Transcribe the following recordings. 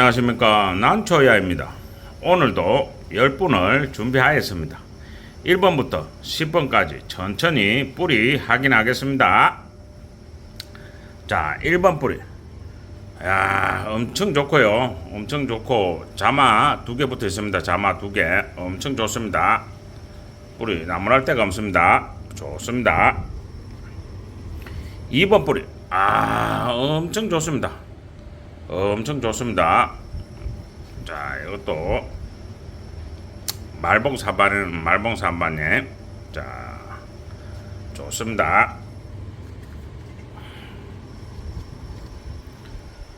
안녕하십니까. 난초야입니다. 오늘도 10분을 준비하였습니다. 1번부터 10번까지 천천히 뿌리 확인하겠습니다. 자 1번 뿌리. 야 엄청 좋고요. 엄청 좋고 자마 두 개 붙어 있습니다. 자마 두 개. 엄청 좋습니다. 뿌리 나무랄 데가 없습니다. 좋습니다. 2번 뿌리. 아 엄청 좋습니다 엄청 좋습니다. 자, 이것도 말봉 사반은 말봉 사반에 자, 좋습니다.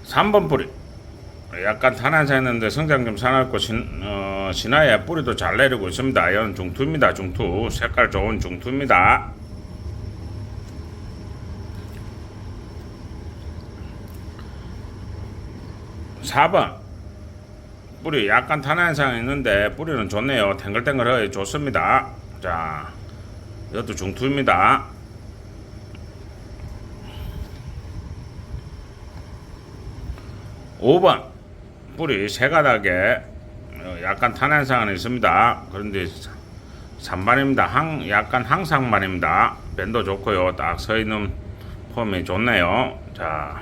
3번 뿌리. 약간 탄환사했는데 성장 좀 사납고 신, 어, 신화에 뿌리도 잘 내리고 있습니다. 이건 중투입니다. 중투. 색깔 좋은 중투입니다. 4번. 뿌리 약간 탄한 현상이 있는데 뿌리는 좋네요. 탱글탱글하게 좋습니다. 자 이것도 중투입니다. 5번. 뿌리 세 가닥에 어, 약간 탄한 현상은 있습니다. 그런데 3반입니다. 항, 약간 항상 반입니다. 밴도 좋고요. 딱 서 있는 폼이 좋네요. 자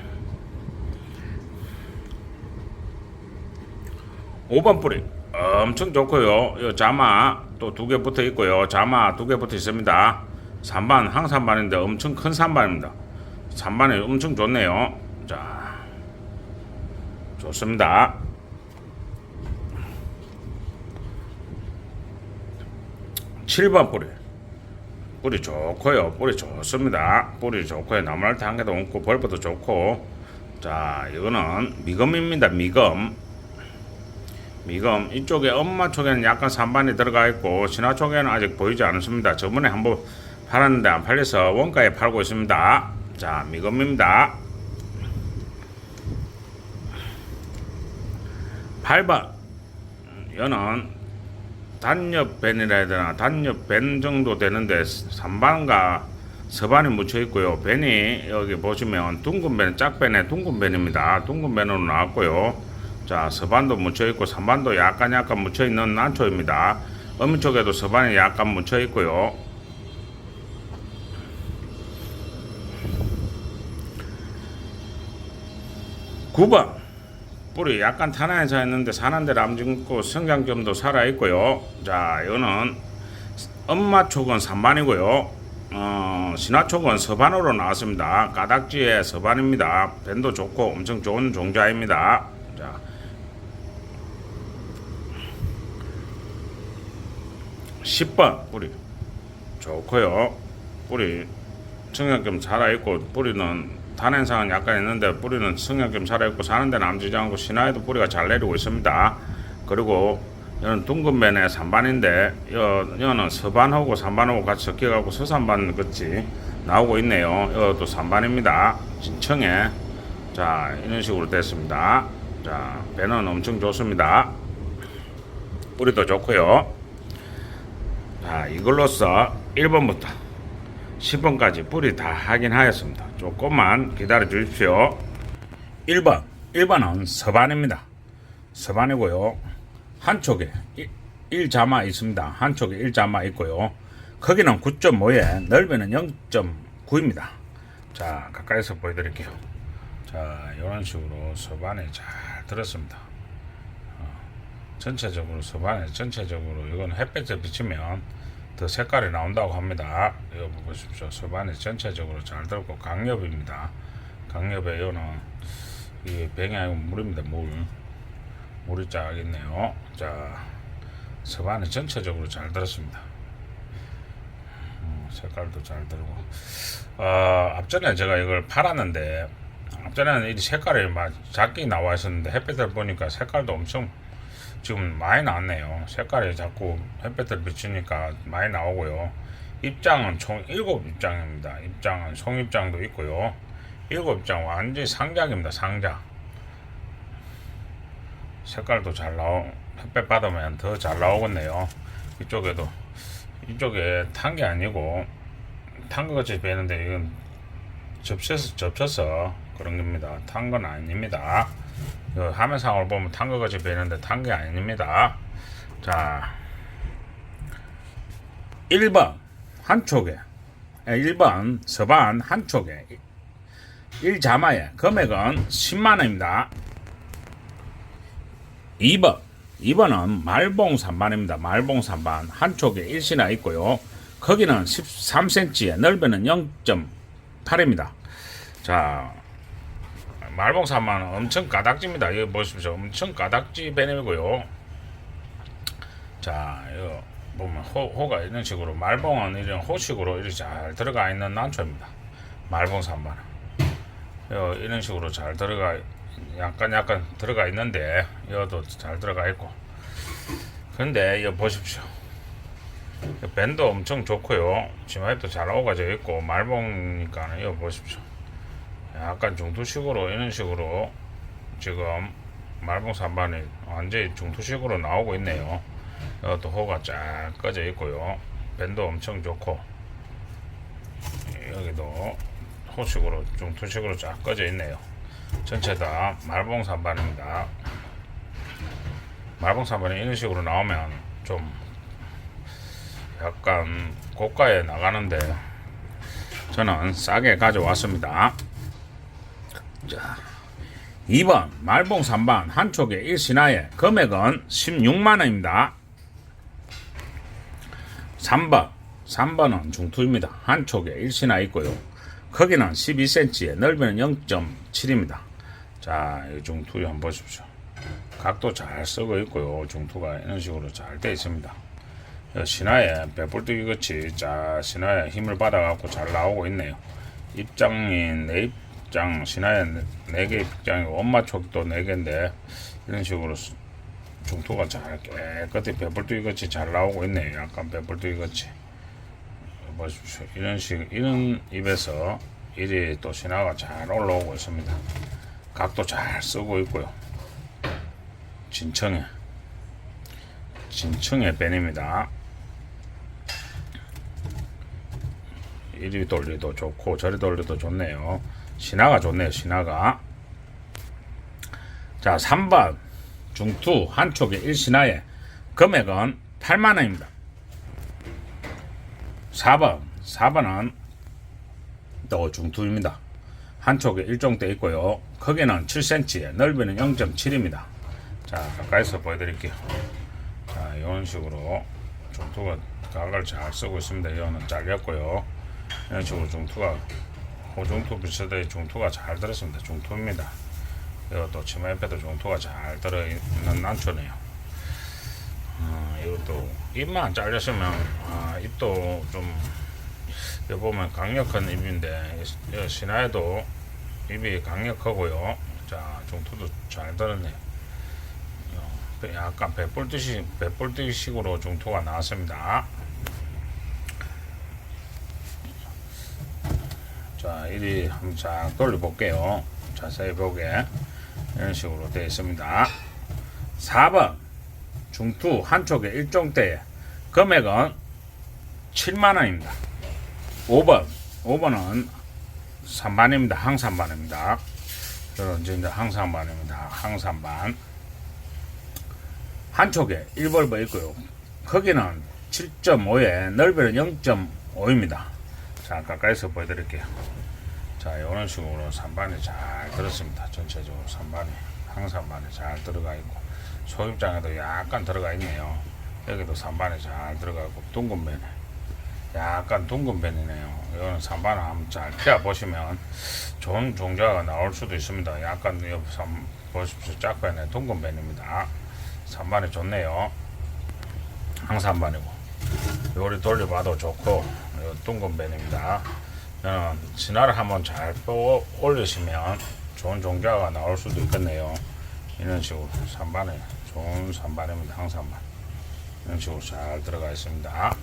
5번 뿌리 엄청 좋고요. 이 자마 또 두 개 붙어 있고요. 자마 두 개 붙어 있습니다. 3반 항산반인데 엄청 큰 산반입니다. 3반이 엄청 좋네요. 자, 좋습니다. 칠번 뿌리. 뿌리 좋고요. 뿌리 좋습니다. 뿌리 좋고요. 나무랄 때한 개도 없고 벌브도 좋고. 자, 이거는 미검입니다. 미검. 미검 이쪽에 엄마 쪽에는 약간 산반이 들어가 있고 신화 쪽에는 아직 보이지 않습니다. 저번에 한번 팔았는데 안 팔려서 원가에 팔고 있습니다. 자 미검입니다. 8번 여는 단엽밴이라 해야 되나 단엽밴 정도 되는데 3반과 서반이 묻혀 있고요. 밴이 여기 보시면 둥근 밴, 짝밴에 둥근 밴입니다. 둥근 밴으로 나왔고요. 자, 서반도 묻혀 있고 선반도 약간 약간 묻혀 있는 난초입니다. 어미 쪽에도 서반이 약간 묻혀 있고요. 구번 뿌리 약간 탄환해서 있는데 산한데 남짓고 성장점도 살아 있고요. 자, 이거는 엄마 촉은 3반이고요. 어, 신화 촉은 서반으로 나왔습니다. 가닥지에 서반입니다. 밴도 좋고 엄청 좋은 종자입니다. 자, 10번 뿌리. 좋고요. 뿌리. 성장점 살아있고 뿌리는 탄현상은 약간 있는데 뿌리는 성장점 살아있고 사는데 남지지 않고 신화에도 뿌리가 잘 내리고 있습니다. 그리고 이는 둥근변의 3반인데 이거는 서반하고 3반하고 같이 섞여갖고 서산반 같이 나오고 있네요. 이것도 3반입니다. 진청에. 자 이런 식으로 됐습니다. 자 배는 엄청 좋습니다. 뿌리도 좋고요 자, 이걸로써 1번부터 10번까지 뿌리 다 확인하였습니다. 조금만 기다려 주십시오. 1번, 1번은 서반입니다. 서반이고요. 한쪽에 1, 자마 있습니다. 한쪽에 1자마 있고요. 크기는 9.5에 넓이는 0.9입니다. 자, 가까이서 보여드릴게요. 자, 이런 식으로 서반에 잘 들었습니다. 전체적으로 서반에 전체적으로 이건 햇볕에 비치면 더 색깔이 나온다고 합니다. 이거 보십시오. 서반에 전체적으로 잘 들고 강엽입니다. 강엽에 이거는 이 병이 아니고 물입니다. 물 물이 쫙 있네요. 자 서반에 전체적으로 잘 들었습니다. 음, 색깔도 잘 들고 어, 앞전에 제가 이걸 팔았는데 앞전에는 이 색깔이 막 작게 나와 있었는데 햇빛을 보니까 색깔도 엄청 지금 많이 나왔네요. 색깔이 자꾸 햇볕을 비추니까 많이 나오고요. 입장은 총 7입장입니다. 입장은 송입장도 있고요. 7입장 완전히 상작입니다. 상작. 색깔도 잘 나오, 햇볕 받으면 더 잘 나오겠네요. 이쪽에도, 이쪽에 탄 게 아니고, 탄 것 같이 보이는데 이건 접셔서, 접쳐서 그런 겁니다. 탄 건 아닙니다. 요 화면상으로 보면 탄거 같이 보이는데 탄 게 아닙니다. 자, 1번 한쪽에 1번 서반 한쪽에 1자마에 금액은 10만 원입니다. 2번 2번은 말봉 3반입니다. 말봉 3반 한쪽에 1시나 있고요. 거기는 13cm에 넓이는 0.8입니다. 자 말봉 3반은 엄청 가닥지입니다. 이거 보십시오. 엄청 가닥지 배념이고요. 자 이거 보면 호, 호가 이런 식으로 말봉은 이런 호식으로 이렇게 잘 들어가 있는 난초입니다. 말봉 3반은 요 이런 식으로 잘 들어가 약간 약간 들어가 있는데 여도 잘 들어가 있고 근데 이거 보십시오 이 밴도 엄청 좋고요 치마입도 잘 오가져 있고 말봉이니까는 이거 보십시오 약간 중투식으로 이런 식으로 지금 말봉 3반이 완전히 중투식으로 나오고 있네요 이것도 호가 쫙 꺼져 있고요 밴도 엄청 좋고 여기도 호식으로 중투식으로 쫙 꺼져 있네요 전체 다 말봉 3반입니다. 말봉 3반이 이런 식으로 나오면 좀 약간 고가에 나가는데 저는 싸게 가져왔습니다. 자, 2번 말봉 3반 한쪽에 1신화에 금액은 16만 원입니다. 3번 3번은 중투입니다. 한쪽에 1신화 있고요. 크기는 12cm에 넓이는 0.7입니다. 자, 이 중투 한번 보십시오. 각도 잘 쓰고 있고요. 중투가 이런 식으로 잘 되어 있습니다. 이 신화에 배불뜨기 같이 자 신화에 힘을 받아갖고 잘 나오고 있네요. 입장이 네입 장 신화에 네개 입장이고 엄마 촉도 네 개인데 이런 식으로 수- 중투가 잘 깨끗이 배불뜨기 같이 잘 나오고 있네요. 약간 배불뜨기 같이. 보십시오. 이런 식, 이런 입에서 일이 또 신화가 잘 올라오고 있습니다. 각도 잘 쓰고 있고요. 진청에, 진청의 밴입니다. 이리 돌리도 좋고 저리 돌리도 좋네요. 신화가 좋네요. 신화가. 자, 3번 중투 한쪽에 1신화에 금액은 8만 원입니다. 4번 4번은 또 중투입니다. 한쪽에 일종대 있고요. 크기는 7cm에 넓이는 0.7입니다. 자 가까이서 보여드릴게요. 자 이런 식으로 중투가 각을 잘 쓰고 있습니다. 이거는 잘렸고요. 이런 식으로 중투가 호중투 비슷하게 중투가 잘 들었습니다. 중투입니다. 이것도 치마 옆에도 중투가 잘 들어있는 난초네요. 어, 이것도 입만 잘렸으면 아, 입도 좀 여기 보면 강력한 입인데 이 신화에도 입이 강력하고요. 자 중투도 잘 들었네요. 어, 약간 배불듯이 배불듯식으로 중투가 나왔습니다. 자 이리 한번 쫙 돌려볼게요. 자세히 보게 이런 식으로 되어 있습니다. 4번 중투 한쪽에 일종대에 금액은 7만 원입니다. 5번 5번은 3반입니다. 항산반입니다. 저는 이제 항산반입니다. 항산반 한쪽에 1벌버 있고요. 크기는 7.5에 넓이는 0.5입니다. 자 가까이서 보여드릴게요. 자 이런 식으로 3반이 잘 들었습니다. 전체적으로 3반이 항산반이 잘 들어가 있고 소입장에도 약간 들어가 있네요. 여기도 3반이 잘 들어가 있고 둥근 밴에 약간 둥근 밴이네요. 이거는 3반을 한번 잘 피워 보시면 좋은 종자가 나올 수도 있습니다. 약간 이 삼- 보십시오. 짝밴에 둥근 밴입니다. 3반이 좋네요. 항산반이고 요리 돌려봐도 좋고 요 둥근 밴입니다. 저는 진화를 한번 잘또 올리시면 좋은 종자가 나올 수도 있겠네요. 이런 식으로 3반에 좋은 3반입니다. 항산반 이런 식으로 잘 들어가 있습니다.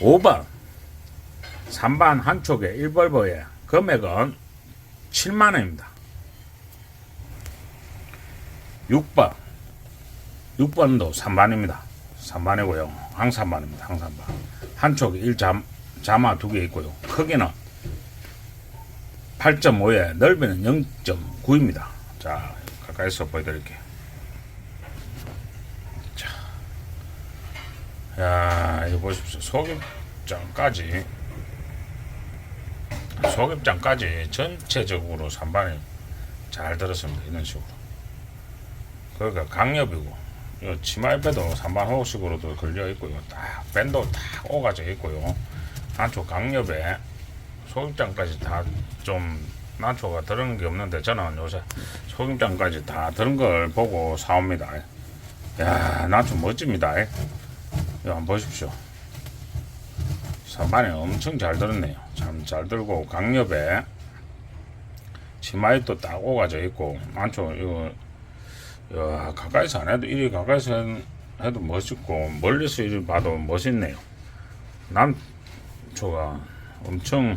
5번 3반 한쪽에 1벌버에 금액은 7만 원입니다. 6번 6번도 3반입니다. 3반이고요. 항산반입니다. 항산반. 한쪽에 1잠 자마 두 개 있고요. 크기는 8.5에 넓이는 0.9입니다. 자, 가까이서 보여드릴게요. 자, 야, 이거 보십시오. 속입장까지, 속입장까지 전체적으로 산반이 잘 들었습니다. 이런 식으로. 그러니까 강엽이고, 이 치마입에도 산반 호식으로도 걸려 있고요. 딱 밴도 딱 오가져 있고요. 한쪽 강엽에 소금장까지 다 좀 난초가 들은 게 없는데 저는 요새 소금장까지 다 들은 걸 보고 사옵니다. 야 난초 멋집니다. 이거 한번 보십시오. 산반에 엄청 잘 들었네요. 참 잘 들고 강엽에 치마잎도 딱 오가져 있고 난초 이거 야, 가까이서 안 해도 이리 가까이서 해도 멋있고 멀리서 이리 봐도 멋있네요. 난초가 엄청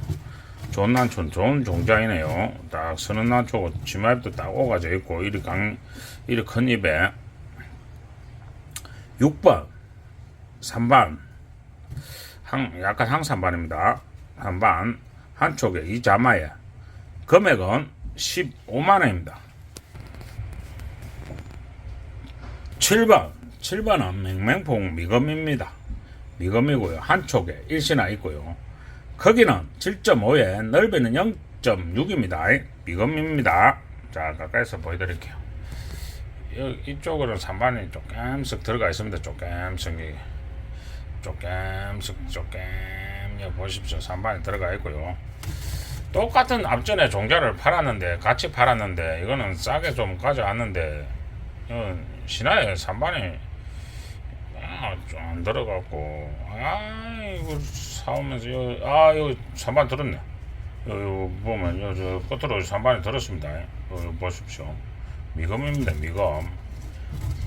좋은 난초, 좋은 종자이네요. 딱 서는 난초고 치마잎도 딱 오가져 있고 이리 강, 이리 큰 입에 6번, 3반, 항, 약간 항산반입니다. 한 반, 한쪽에 이 자마에 금액은 15만 원입니다. 7번, 7번은 맹맹폭 미검입니다. 미검이고요. 한쪽에 일신화 있고요. 크기는 7.5에 넓이는 0.6입니다. 미검입니다. 자, 가까이서 보여드릴게요. 여- 이쪽으로 산반이 조금씩 들어가 있습니다. 조금씩 조금씩 조금 여기 보십시오. 산반이 들어가 있고요. 똑같은 앞전에 종자를 팔았는데 같이 팔았는데 이거는 싸게 좀 가져왔는데 이건 신화에 산반이 아, 좀안 들어갔고. 아 이거 사오면서 요, 아 이거 산반 들었네. 요, 요 보면 요 저 끝으로 산반이 들었습니다. 요, 요 보십시오. 미검입니다 미검.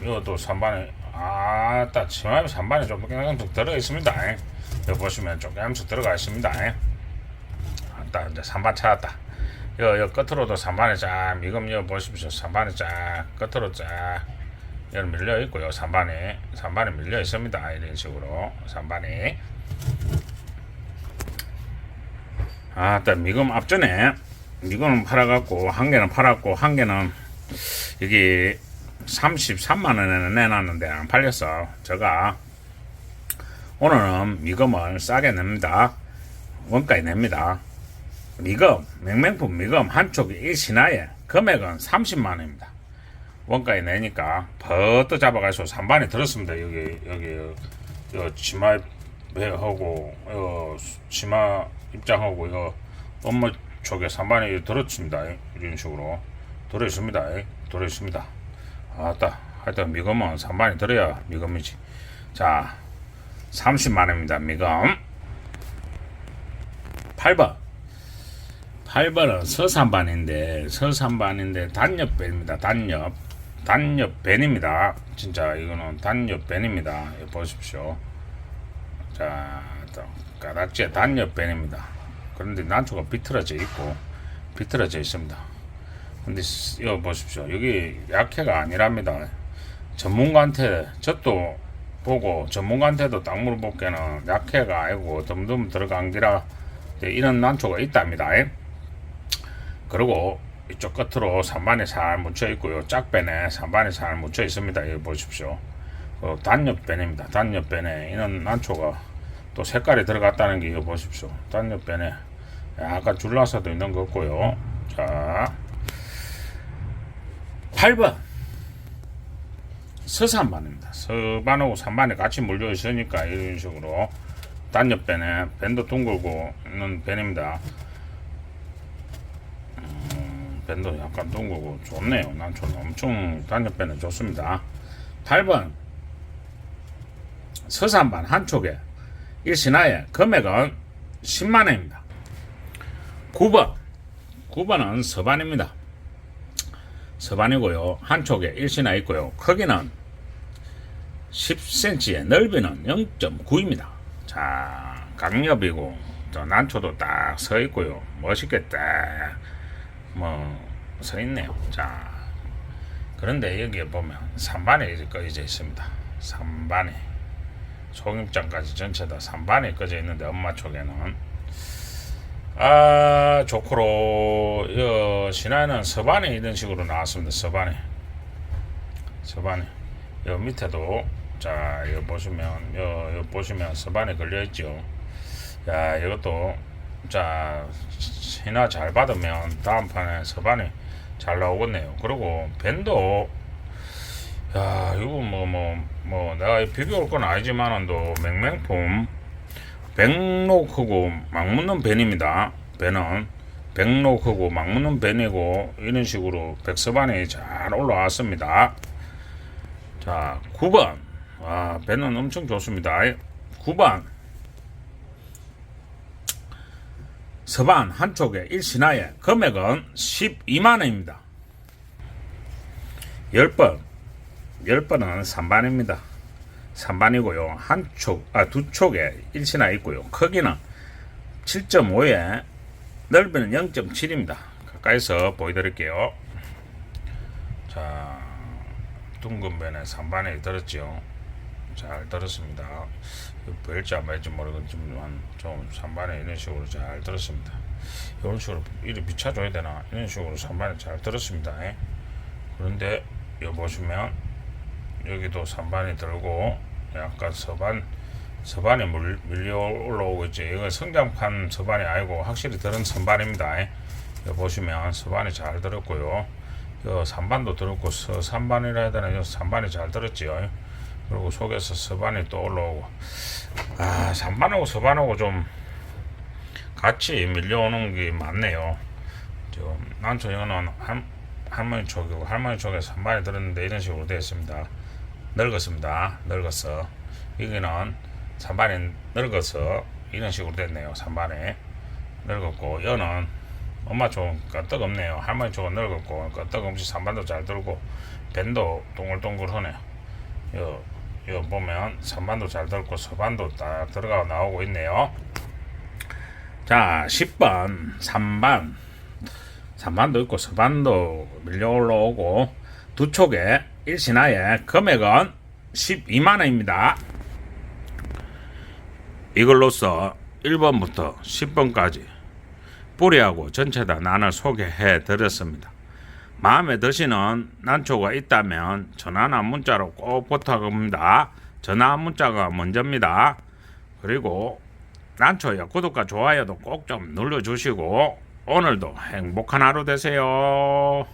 이것도 산반에 아따 치마에 산반이 조금씩 들어 있습니다. 요 보시면 조금씩 들어가 있습니다. 아따 이제 산반 찾았다. 요, 요 끝으로도 산반이 쫙 미검 요 보십시오. 산반이 쫙 끝으로 쫙 여기 밀려 있고요. 3반에 3반에 밀려 있습니다. 이런 식으로 3반에 아, 또 미금 앞전에 미금은 팔아갖고 한 개는 팔았고 한 개는 여기 33만 원에 내놨는데 안 팔렸어. 제가 오늘은 미금을 싸게 냅니다. 원가에 냅니다. 미금, 맹맹품 미금 한쪽이 일신하에 금액은 30만 원입니다. 원가에 내니까 버터 잡아가지고 3반에 들었습니다. 여기 여기 요 치마 배하고 요 치마 입장하고 요 업무 쪽에 3반에 들었습니다. 이런 식으로 들어 있습니다. 들어 있습니다. 아따 하여튼 미금은 3반에 들어야 미금이지. 자 30만 원입니다. 미금 8번 8번은 서산반인데 서산반인데 단엽배입니다. 단엽 단엽 밴입니다. 진짜 이거는 단엽 밴입니다. 여기 보십시오. 자, 또 가닥지에 단엽 밴입니다. 그런데 난초가 비틀어져 있고 비틀어져 있습니다. 근데 스- 이거 보십시오. 여기 약해가 아니랍니다. 전문가한테 저도 보고 전문가한테도 딱 물어볼게는 약해가 아니고 덤덤 들어간 기라 이런 난초가 있답니다. 그리고 이쪽 끝으로 산반이 잘 묻혀 있고요. 짝배에 산반이 잘 묻혀 있습니다. 여기 보십시오. 그 단엽변입니다. 단엽변에 이런 난초가 또 색깔이 들어갔다는 게 이거 보십시오. 단엽변에 약간 줄라서도 있는 거 같고요. 자, 8번 서산반입니다. 서반하고 산반이 같이 물려 있으니까 이런 식으로 단엽변에 밴도 둥글고 있는 변입니다. 밴도 약간 둥그고 좋네요. 난초는 엄청 단엽배는 좋습니다. 8번 서산반 한쪽에 일신하에 금액은 10만원입니다. 9번 9번은 서반입니다. 서반이고요. 한쪽에 일신하 있고요. 크기는 10cm에 넓이는 0.9입니다. 자 강엽이고 또 난초도 딱 서 있고요. 멋있겠다. 뭐서 있네요. 자 그런데 여기에 보면 3반에 꺼져 있습니다. 3반에 속입장까지 전체 다 3반에 꺼져 있는데 엄마 쪽에는 아 조코로 여 신화에는 서반에 이런 식으로 나왔습니다. 서반에 서반에 여 밑에도 자 이거 보시면 여, 여 보시면 서반에 걸려 있죠. 야 이것도 자 신화 잘 받으면 다음 판에 서반에 잘 나오겠네요. 그리고 밴도 야 이거 뭐뭐 뭐 내가 비교할 건 아니지만은도 맹맹품 백록하고 막묻는 벤입니다. 벤은 백록하고 막묻는 벤이고 이런 식으로 백서반이 잘 올라왔습니다. 자 9번 와 벤은 엄청 좋습니다. 9번 서반 한쪽에 1신화에 금액은 12만원입니다. 10번 10번은 3반입니다. 3반이고요. 한쪽, 아, 두 쪽에 1신화 있고요. 크기는 7.5에 넓이는 0.7입니다. 가까이서 보여드릴게요. 자, 둥근 변에 3반에 들었죠. 잘 들었습니다. 보일지 안 보일지 모르겠지 만 좀 3반에 이런 식으로 잘 들었습니다. 이런 식으로 이리 비춰줘야 되나? 이런 식으로 3반에 잘 들었습니다. 예. 그런데 여기 보시면 여기도 3반이 들고 약간 서반 서반에 물, 밀려 올라오고 있죠. 이건 성장판 서반이 아니고 확실히 들은 선반입니다. 여기 보시면 서반이 잘 들었고요. 요 3반도 들었고 서 3반이라 해야 되나 요 3반이 잘 들었지요. 그리고 속에서 서반이 또 올라오고 아 3반하고 서반하고 좀 같이 밀려오는 게 많네요. 지금 난초 이거는 한 할머니 쪽이고 할머니 쪽에 3반이 들었는데 이런 식으로 되어 있습니다. 늙었습니다. 늙었어. 여기는 3반이 늙어서 이런 식으로 됐네요. 3반에 늙었고 여는 엄마 쪽은 끄떡 없네요. 할머니 쪽은 늙었고 끄떡 없이 3반도 잘 들고 밴도 동글동글하네요. 여, 여 보면 3반도 잘 들고 서반도 딱 들어가 나오고 있네요. 자 10번 3반 3반도 있고 서반도 밀려 올라오고 두 촉에 일신하에 금액은 12만원입니다. 이걸로써 1번부터 10번까지 뿌리하고 전체 다 난을 소개해 드렸습니다. 마음에 드시는 난초가 있다면 전화나 문자로 꼭 부탁합니다. 전화 문자가 먼저입니다. 그리고 난초야 구독과 좋아요도 꼭 좀 눌러주시고 오늘도 행복한 하루 되세요.